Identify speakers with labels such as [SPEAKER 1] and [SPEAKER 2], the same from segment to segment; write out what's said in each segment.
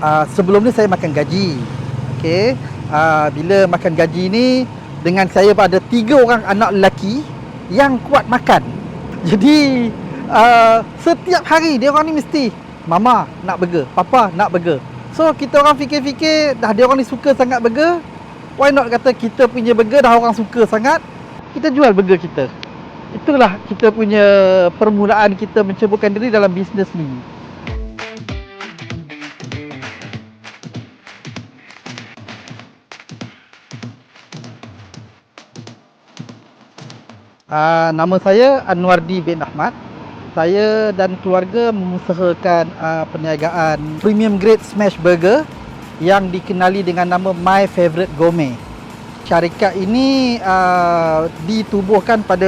[SPEAKER 1] uh, sebelum ni saya makan gaji. Okey. Uh, bila makan gaji ni dengan saya ada tiga orang anak lelaki yang kuat makan. Jadi uh, setiap hari dia orang ni mesti mama nak burger, papa nak burger. So kita orang fikir-fikir dah dia orang ni suka sangat burger. Why not kata kita punya burger dah orang suka sangat, kita jual burger kita. Itulah kita punya permulaan kita menceburkan diri dalam bisnes ni. Uh, nama saya Anwardi bin Ahmad. Saya dan keluarga mengusahakan uh, perniagaan premium grade smash burger yang dikenali dengan nama My Favorite Gourmet. Syarikat ini uh, ditubuhkan pada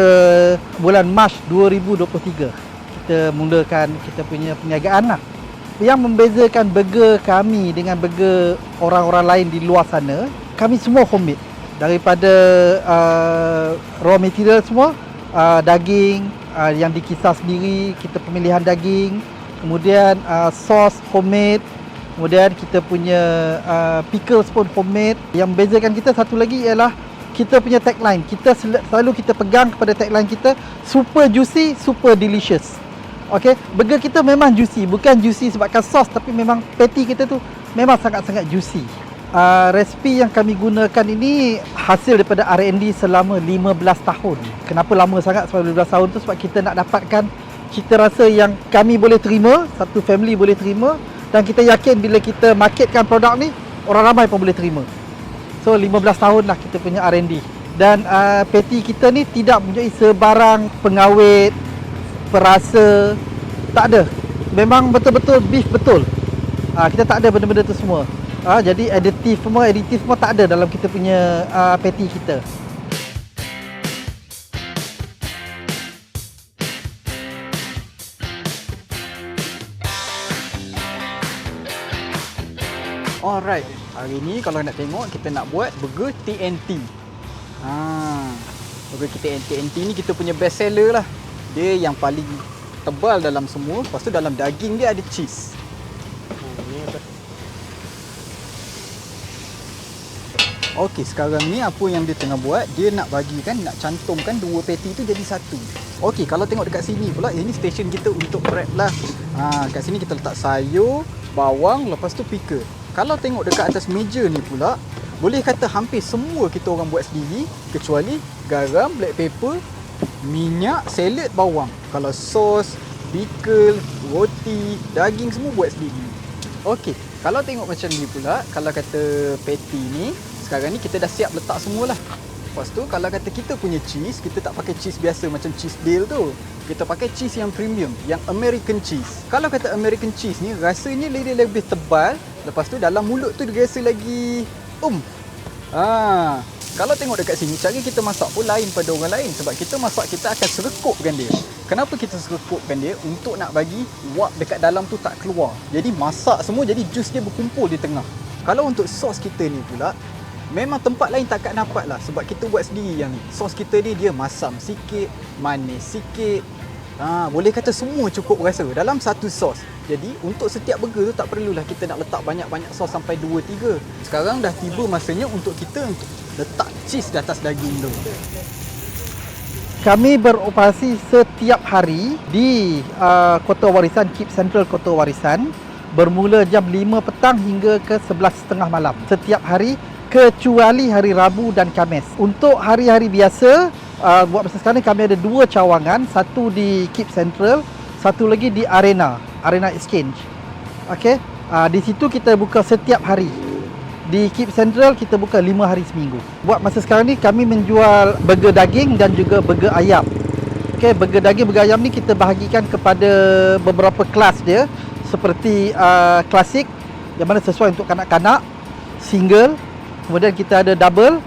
[SPEAKER 1] bulan Mac 2023. Kita mulakan kita punya perniagaan lah. Yang membezakan burger kami dengan burger orang-orang lain di luar sana, kami semua homemade daripada uh, raw material semua uh, daging uh, yang dikisar sendiri kita pemilihan daging kemudian uh, sauce homemade kemudian kita punya uh, pickles pun homemade. Yang membezakan kita satu lagi ialah kita punya tagline. Kita selalu kita pegang kepada tagline kita super juicy super delicious. Okey burger kita memang juicy. Bukan juicy sebabkan sauce tapi memang patty kita tu memang sangat-sangat juicy uh, resipi yang kami gunakan ini hasil daripada R&D selama 15 tahun. Kenapa lama sangat selama 15 tahun tu sebab kita nak dapatkan cita rasa yang kami boleh terima, satu family boleh terima dan kita yakin bila kita marketkan produk ni orang ramai pun boleh terima. So 15 tahun lah kita punya R&D dan uh, patty kita ni tidak mempunyai sebarang pengawet, perasa, tak ada. Memang betul-betul beef betul. Uh, kita tak ada benda-benda tu semua. Ah, jadi aditif semua, aditif semua tak ada dalam kita punya uh, patty kita.
[SPEAKER 2] Alright, hari ni kalau nak tengok kita nak buat burger TNT. Ha, burger kita TNT ni kita punya best seller lah. Dia yang paling tebal dalam semua. Lepas tu dalam daging dia ada cheese. Okey, sekarang ni apa yang dia tengah buat, dia nak bagikan, nak cantumkan dua patty tu jadi satu. Okey, kalau tengok dekat sini pula, ini stesen kita untuk wrap lah. Ha, kat sini kita letak sayur, bawang, lepas tu pickle. Kalau tengok dekat atas meja ni pula, boleh kata hampir semua kita orang buat sendiri kecuali garam, black pepper, minyak, salad, bawang. Kalau sos, pickle, roti, daging semua buat sendiri. Okey, kalau tengok macam ni pula, kalau kata patty ni, sekarang ni kita dah siap letak semualah. Lepas tu kalau kata kita punya cheese, kita tak pakai cheese biasa macam cheese dale tu. Kita pakai cheese yang premium, yang American cheese. Kalau kata American cheese ni rasanya lebih lebih tebal, lepas tu dalam mulut tu dia rasa lagi um. Ha, kalau tengok dekat sini cara kita masak pun lain pada orang lain sebab kita masak kita akan serekupkan dia. Kenapa kita serekupkan dia? Untuk nak bagi wap dekat dalam tu tak keluar. Jadi masak semua jadi jus dia berkumpul di tengah. Kalau untuk sos kita ni pula, Memang tempat lain takkan dapat lah sebab kita buat sendiri yang ni. Sos kita ni dia masam sikit, manis sikit. Ha, boleh kata semua cukup rasa dalam satu sos. Jadi untuk setiap burger tu tak perlulah kita nak letak banyak-banyak sos sampai 2 3. Sekarang dah tiba masanya untuk kita untuk letak cheese di atas daging tu.
[SPEAKER 1] Kami beroperasi setiap hari di uh, Kota Warisan Keep Central Kota Warisan bermula jam 5 petang hingga ke 11.30 malam. Setiap hari kecuali hari Rabu dan Khamis. Untuk hari-hari biasa, uh, buat masa sekarang kami ada dua cawangan, satu di Keep Central, satu lagi di Arena, Arena Exchange. Okey, uh, di situ kita buka setiap hari. Di Keep Central kita buka lima hari seminggu. Buat masa sekarang ni kami menjual burger daging dan juga burger ayam. Okey, burger daging, burger ayam ni kita bahagikan kepada beberapa kelas dia seperti uh, klasik yang mana sesuai untuk kanak-kanak, single, Kemudian kita ada double.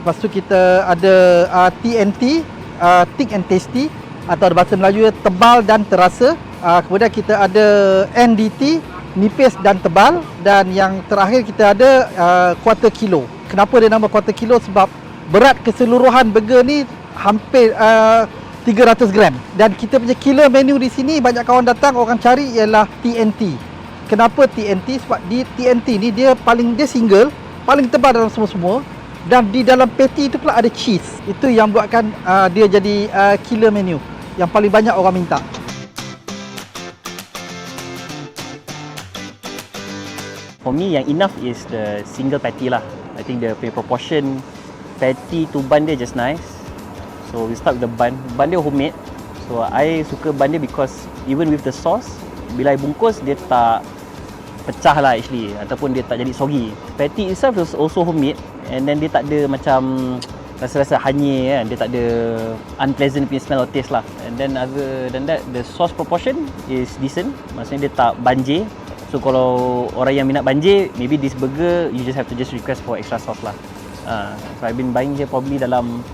[SPEAKER 1] Lepas tu kita ada uh, TNT, uh, thick and tasty atau bahasa Melayu tebal dan terasa. Uh, kemudian kita ada NDT, nipis dan tebal dan yang terakhir kita ada uh, quarter kilo. Kenapa dia nama quarter kilo? Sebab berat keseluruhan burger ni hampir uh, 300 gram dan kita punya killer menu di sini banyak kawan datang orang cari ialah TNT kenapa TNT sebab di TNT ni dia paling dia single paling tebal dalam semua-semua dan di dalam patty tu pula ada cheese itu yang buatkan uh, dia jadi uh, killer menu yang paling banyak orang minta
[SPEAKER 3] For me yang enough is the single patty lah. I think the proportion patty to bun dia just nice. So we start with the bun. Bun dia homemade. So I suka bun dia because even with the sauce, bila I bungkus dia tak pecah lah actually ataupun dia tak jadi soggy. Patty itself is also homemade and then dia tak ada macam rasa-rasa hanyir kan. Dia tak ada unpleasant punya smell or taste lah. And then other than that, the sauce proportion is decent. Maksudnya dia tak banjir. So kalau orang yang minat banjir, maybe this burger you just have to just request for extra sauce lah. Uh, so I've been buying here probably dalam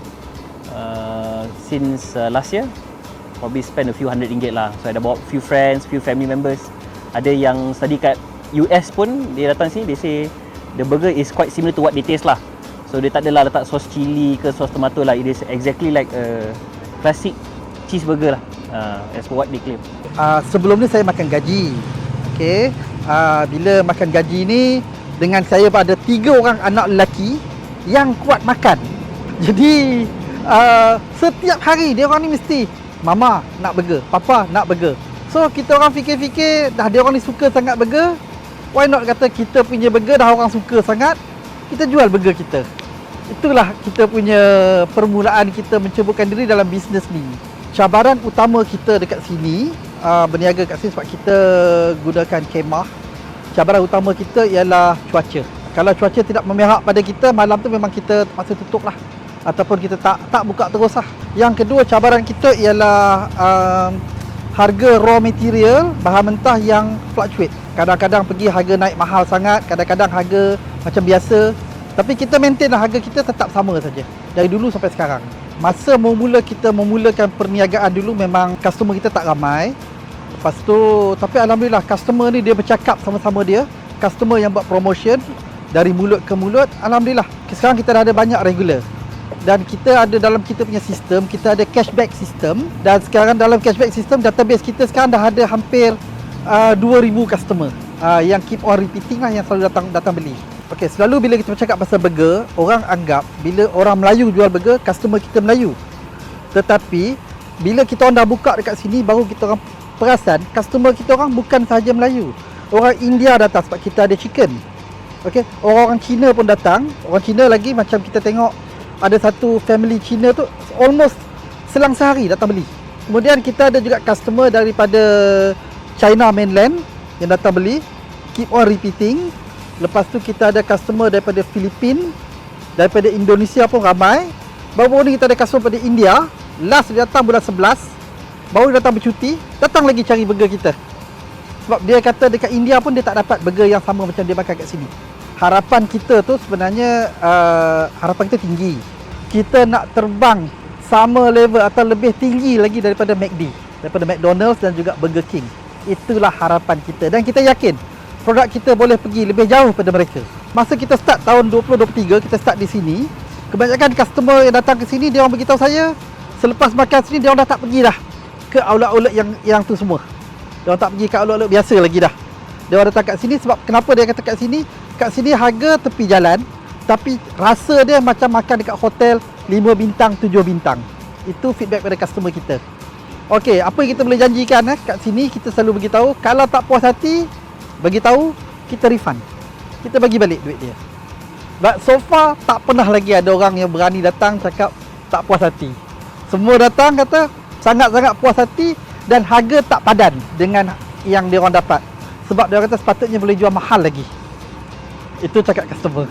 [SPEAKER 3] uh, since uh, last year. Probably spend a few hundred ringgit lah. So I dah bawa few friends, few family members. Ada yang study kat US pun dia datang sini, they say the burger is quite similar to what they taste lah. So dia tak adalah letak sos cili ke sos tomato lah. It is exactly like a classic cheeseburger lah. Uh, as for what they claim.
[SPEAKER 1] uh, sebelum ni saya makan gaji okey uh, bila makan gaji ni dengan saya ada tiga orang anak lelaki yang kuat makan jadi uh, setiap hari dia orang ni mesti mama nak burger papa nak burger so kita orang fikir-fikir dah dia orang ni suka sangat burger why not kata kita punya burger dah orang suka sangat kita jual burger kita. Itulah kita punya permulaan kita mencubakan diri dalam bisnes ni. Cabaran utama kita dekat sini uh, berniaga kat sini sebab kita gunakan kemah. Cabaran utama kita ialah cuaca. Kalau cuaca tidak memihak pada kita malam tu memang kita terpaksa tutup lah ataupun kita tak tak buka terus lah. Yang kedua cabaran kita ialah um, harga raw material bahan mentah yang fluctuate. Kadang-kadang pergi harga naik mahal sangat kadang-kadang harga macam biasa. Tapi kita maintain lah harga kita tetap sama saja. Dari dulu sampai sekarang. Masa memula kita memulakan perniagaan dulu memang customer kita tak ramai. Lepas tu tapi alhamdulillah customer ni dia bercakap sama-sama dia. Customer yang buat promotion dari mulut ke mulut alhamdulillah. Sekarang kita dah ada banyak regular dan kita ada dalam kita punya sistem kita ada cashback system dan sekarang dalam cashback system database kita sekarang dah ada hampir uh, 2000 customer uh, yang keep on repeating lah yang selalu datang datang beli Okey, selalu bila kita bercakap pasal burger, orang anggap bila orang Melayu jual burger, customer kita Melayu. Tetapi bila kita orang dah buka dekat sini baru kita orang perasan customer kita orang bukan sahaja Melayu. Orang India datang sebab kita ada chicken. Okey, orang-orang Cina pun datang. Orang Cina lagi macam kita tengok ada satu family Cina tu almost selang sehari datang beli. Kemudian kita ada juga customer daripada China mainland yang datang beli keep on repeating Lepas tu kita ada customer daripada Filipin, daripada Indonesia pun ramai. Baru-baru ni kita ada customer daripada India. Last dia datang bulan 11. Baru dia datang bercuti, datang lagi cari burger kita. Sebab dia kata dekat India pun dia tak dapat burger yang sama macam dia makan kat sini. Harapan kita tu sebenarnya uh, harapan kita tinggi. Kita nak terbang sama level atau lebih tinggi lagi daripada McD, daripada McDonald's dan juga Burger King. Itulah harapan kita dan kita yakin produk kita boleh pergi lebih jauh pada mereka. Masa kita start tahun 2023, kita start di sini, kebanyakan customer yang datang ke sini dia orang beritahu saya, selepas makan sini dia orang dah tak pergi dah ke outlet-outlet yang yang tu semua. Dia orang tak pergi ke outlet-outlet biasa lagi dah. Dia orang datang kat sini sebab kenapa dia kata kat sini? Kat sini harga tepi jalan tapi rasa dia macam makan dekat hotel 5 bintang, 7 bintang. Itu feedback pada customer kita. Okey, apa yang kita boleh janjikan eh? Kat sini kita selalu beritahu kalau tak puas hati bagi tahu kita refund. Kita bagi balik duit dia. But so far tak pernah lagi ada orang yang berani datang cakap tak puas hati. Semua datang kata sangat-sangat puas hati dan harga tak padan dengan yang dia orang dapat. Sebab dia kata sepatutnya boleh jual mahal lagi itu cakap customer